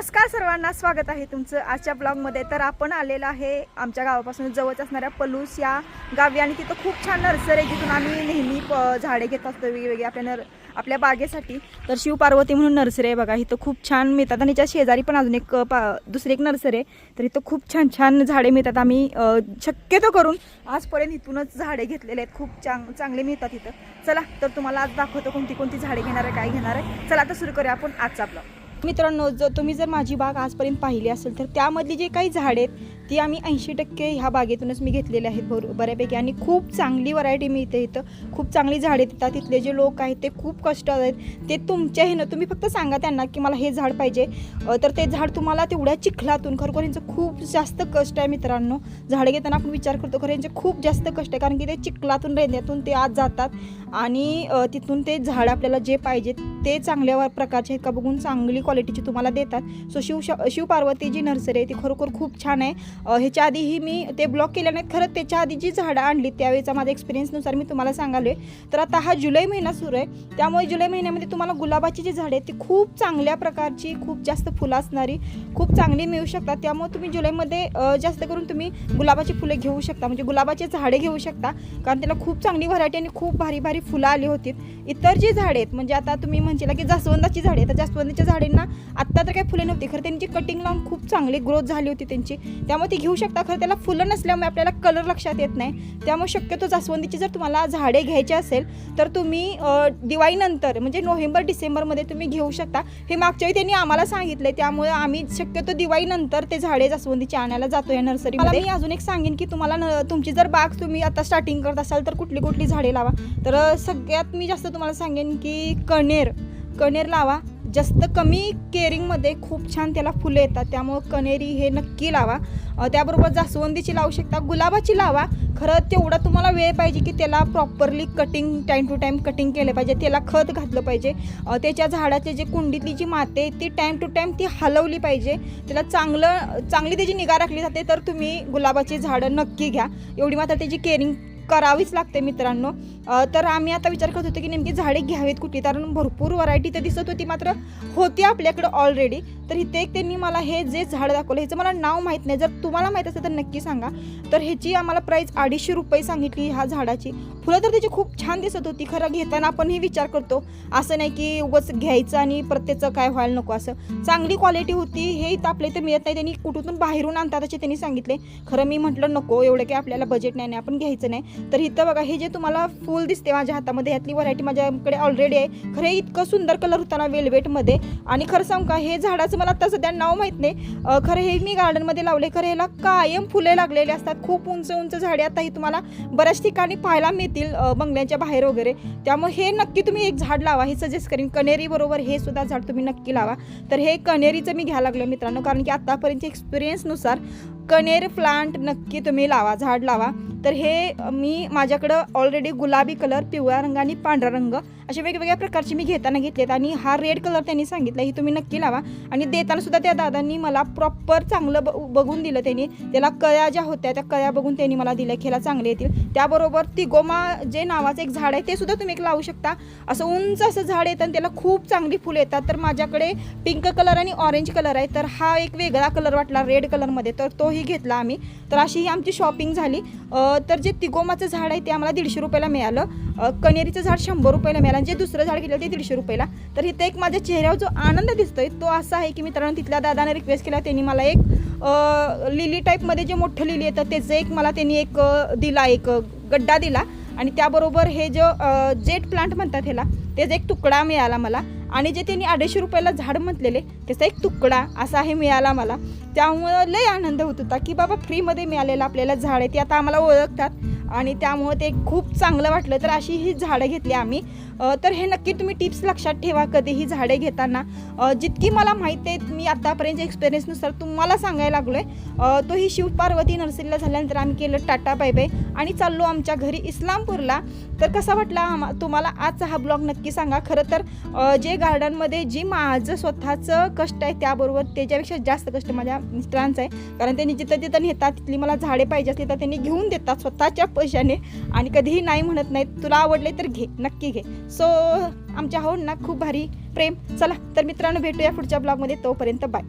नमस्कार सर्वांना स्वागत आहे तुमचं आजच्या ब्लॉगमध्ये. तर आपण आलेलं आहे आमच्या गावापासून जवळच असणाऱ्या पलूस या गावी आणि तिथं खूप छान नर्सरी आहे. जिथून आम्ही नेहमी प झाडे घेत असतो वेगवेगळी आपल्या नर आपल्या बागेसाठी. तर शिवपार्वती म्हणून नर्सरी आहे बघा. इथं खूप छान मिळतात आणि त्याच्या शेजारी पण अजून एक पा दुसरी एक नर्सरी आहे. तर इथं खूप छान छान झाडे मिळतात. आम्ही शक्यतो करून आजपर्यंत इथूनच झाडे घेतलेले आहेत. खूप चांग चांगले मिळतात इथं. चला तर तुम्हाला आज दाखवतो कोणती कोणती झाडे घेणार आहे काय घेणार आहे. चला आता सुरू करूया आपण आजचा ब्लॉग. मित्रांनो जर तुम्ही जर माझी बाग आजपर्यंत पाहिली असेल तर त्यामधली जे काही झाडे आहेत ती आम्ही ऐंशी टक्के ह्या बागेतूनच मी घेतलेले आहेत भर बऱ्यापैकी. आणि खूप चांगली व्हरायटी मिळते इथं खूप चांगली झाडे देतात तिथले जे लोक आहेत ते खूप कष्ट आहेत. ते तुमच्या ह्यानं तुम्ही फक्त सांगा त्यांना की मला हे झाड पाहिजे. तर ते झाड तुम्हाला तेवढ्या चिखलातून खरोखर यांचं खूप जास्त कष्ट आहे मित्रांनो. झाडे घेताना आपण विचार करतो खरं यांचे खूप जास्त कष्ट आहे. कारण की ते चिखलातून रेंद्यातून ते आत जातात. आणि तिथून ते झाड आपल्याला जे पाहिजे ते चांगल्या प्रकारचे आहेत का बघून चांगली क्वालिटीची तुम्हाला देतात. सो शिव शिवपार्वती जी नर्सरी आहे ती खरोखर खूप छान आहे. ह्याच्या आधीही मी ते ब्लॉक केले नाहीत. खरं त्याच्या आधी जी झाडं आणली त्यावेळेचा माझा एक्सपिरियन्सनुसार मी तुम्हाला सांगालोय. तर आता हा जुलै महिना सुरू आहे. त्यामुळे जुलै महिन्यामध्ये तुम्हाला गुलाबाची जी झाडे आहेत ती खूप चांगल्या प्रकारची खूप जास्त फुलं असणारी खूप चांगली मिळू शकतात. त्यामुळे तुम्ही जुलैमध्ये जास्त करून तुम्ही गुलाबाची फुले घेऊ शकता. म्हणजे गुलाबाचे झाडे घेऊ शकता. कारण त्याला खूप चांगली व्हरायटी आणि खूप भारी भारी फुलं आली होती. इतर जी झाडे आहेत म्हणजे आता तुम्ही म्हणशीला की जास्वंदाची झाडे तर जास्वंदीच्या झाडांना आत्ता तर काही फुले नव्हती. खरं त्यांची कटिंग लावून खूप चांगली ग्रोथ झाली होती त्यांची. त्यामुळे ती घेऊ शकता खरं त्याला फुलं नसल्यामुळे आपल्याला कलर लक्षात येत नाही. त्यामुळे शक्यतो जास्वंदीची जर तुम्हाला झाडे घ्यायची असेल तर तुम्ही दिवाळीनंतर म्हणजे नोव्हेंबर डिसेंबरमध्ये तुम्ही घेऊ शकता. हे मागच्या वेळी त्यांनी आम्हाला सांगितले त्यामुळे आम्ही शक्यतो दिवाळीनंतर ते झाडे जास्वंदीची आणायला जातो या नर्सरीमध्ये मी अजून एक सांगेन की तुम्हाला न- तुमची जर बाग तुम्ही आता स्टार्टिंग करत असाल तर कुठली कुठली झाडे लावा. तर सगळ्यात मी जास्त तुम्हाला सांगेन की कणेर. कणेर लावा. जास्त कमी केअरिंगमध्ये खूप छान त्याला फुलं येतात. त्यामुळं कणेरी हे नक्की लावा. त्याबरोबर जास्वंदीची लावू शकता. गुलाबाची लावा. खरं तेवढा तुम्हाला वेळ पाहिजे की त्याला properly cutting time to time cutting केलं पाहिजे. त्याला खत घातलं पाहिजे. त्याच्या झाडाचे जे कुंडीतली जी माती आहे ती टाईम टू टाईम ती हलवली पाहिजे. त्याला चांगलं चांगली त्याची निगा राखली जाते तर तुम्ही गुलाबाची झाडं नक्की घ्या. एवढी मात्र त्याची केअरिंग करावीच लागते मित्रांनो. तर आम्ही आता विचार करत होतो की नेमकी झाडे घ्यावीत कुठली? कारण भरपूर व्हरायटी तर दिसत होती मात्र होती आपल्याकडे ऑलरेडी तर इथे एक त्यांनी मला हे जे झाड दाखवलं ह्याचं मला नाव माहीत नाही. जर तुम्हाला माहीत असेल तर नक्की सांगा. तर ह्याची आम्हाला प्राईस अडीचशे रुपये सांगितली ह्या झाडाची. फुलं तर त्याची खूप छान दिसत होती. खरं घेताना आपण हे विचार करतो. असं नाही की उगाच घ्यायचं आणि प्रत्येकचं काय व्हायला नको असं. चांगली क्वालिटी होती. हे इथं आपल्या इथं मिळत नाही. त्यांनी कुठून बाहेरून आणतात असे त्यांनी सांगितले. खरं मी म्हटलं नको. एवढं काही आपल्याला बजेट नाही आपण घ्यायचं नाही. तर इथं बघा हे जे तुम्हाला फूल दिसते माझ्या हातामध्ये. यातली व्हरायटी माझ्याकडे ऑलरेडी आहे. खरे हे इतकं सुंदर कलर होता ना वेलवेटमध्ये आणि खरं सांग का हे झाडाचं मला आता सध्या नाव माहीत नाही. खरं हे मी गार्डनमध्ये लावले खरं ह्याला कायम फुले लागलेली असतात. खूप उंच उंच झाडे आता ही तुम्हाला बऱ्याच ठिकाणी पाहायला मिळतील बंगल्यांच्या बाहेर वगैरे. त्यामुळे हे नक्की तुम्ही एक झाड लावा. हे सजेस्ट करीन. कनेरी बरोबर हे सुद्धा झाड तुम्ही नक्की लावा. तर हे कनेरीचं मी घ्यायला लागलो मित्रांनो. कारण की आतापर्यंत एक्सपिरियन्सनुसार कनेर प्लांट नक्की तुम्ही लावा झाड लावा. तर हे मी माझ्याकडं ऑलरेडी गुलाबी कलर पिवळा रंग आणि पांढरा रंग असे वेगवेगळ्या प्रकारचे मी घेताना घेतलेत आणि हा रेड कलर त्यांनी सांगितला ही तुम्ही नक्की लावा. आणि देताना सुद्धा त्या दादांनी मला प्रॉपर चांगलं ब बघून दिलं त्यांनी. त्याला कळ्या ज्या होत्या त्या कळ्या बघून त्यांनी मला दिल्या खेळा चांगले येतील. त्याबरोबर तिगोमा जे नावाचं एक झाड आहे ते सुद्धा तुम्ही एक लावू शकता. असं उंच असं झाड येतं आणि त्याला खूप चांगली फुलं येतात. तर माझ्याकडे पिंक कलर आणि ऑरेंज कलर आहे. तर हा एक वेगळा कलर वाटला रेड कलरमध्ये तर तोही घेतला आम्ही. तर अशी ही आमची शॉपिंग झाली. तर जे तिगोमाचं झाड आहे ते आम्हाला दीडशे रुपयाला मिळालं. कनेरीचं झाड शंभर रुपयाला मिळालं जे दुसरं झाड घेतलं ते दीडशे रुपयाला. तर इथे एक माझ्या चेहऱ्यावर जो आनंद दिसतोय तो असा आहे की मित्रांनो तिथल्या दादाने रिक्वेस्ट केला त्यांनी मला एक लिली टाईपमध्ये जे मोठं लिली येतं त्याचं एक मला त्यांनी एक दिला एक गड्डा दिला. आणि त्याबरोबर हे जो जेट प्लांट म्हणतात ह्याला त्याचा एक तुकडा मिळाला मला. आणि जे त्यांनी अडीचशे रुपयाला झाड म्हटलेले त्याचा एक तुकडा असा हे मिळाला मला. त्यामुळं लय आनंद होत होता की बाबा फ्रीमध्ये मिळालेलं आपल्याला झाड आहे ते आता आम्हाला ओळखतात. आणि त्यामुळं ते खूप चांगलं वाटलं. तर अशी ही झाडं घेतली आम्ही. तर हे नक्की तुम्ही टिप्स लक्षात ठेवा कधीही झाडे घेताना. जितकी मला माहीत आहे मी आत्तापर्यंत एक्सपिरियन्सनुसार तुम्हाला सांगायला लागलो आहे तो ही शिवपार्वती नर्सरीला झाल्यानंतर आम्ही केलं टाटा बाय बाय. आणि चाललो आमच्या घरी इस्लामपूरला. तर कसा वाटला आम्हा तुम्हाला आजचा हा ब्लॉग नक्की सांगा. खरं तर जे गार्डनमध्ये जी माझं स्वतःचं कष्ट आहे त्याबरोबर त्याच्यापेक्षा जास्त कष्ट माझ्या मिस्टरांचं आहे. कारण त्यांनी जिथं तिथं नेतात तिथली मला झाडे पाहिजे असली तर त्यांनी घेऊन देतात स्वतःच्या पैशाने आणि कधीही नाही म्हणत नाहीत तुला आवडले तर घे नक्की घे. सो आमच्या हो ना खूप भारी प्रेम. चला तर मित्रांनो भेटूया पुढच्या ब्लॉगमध्ये तोपर्यंत बाय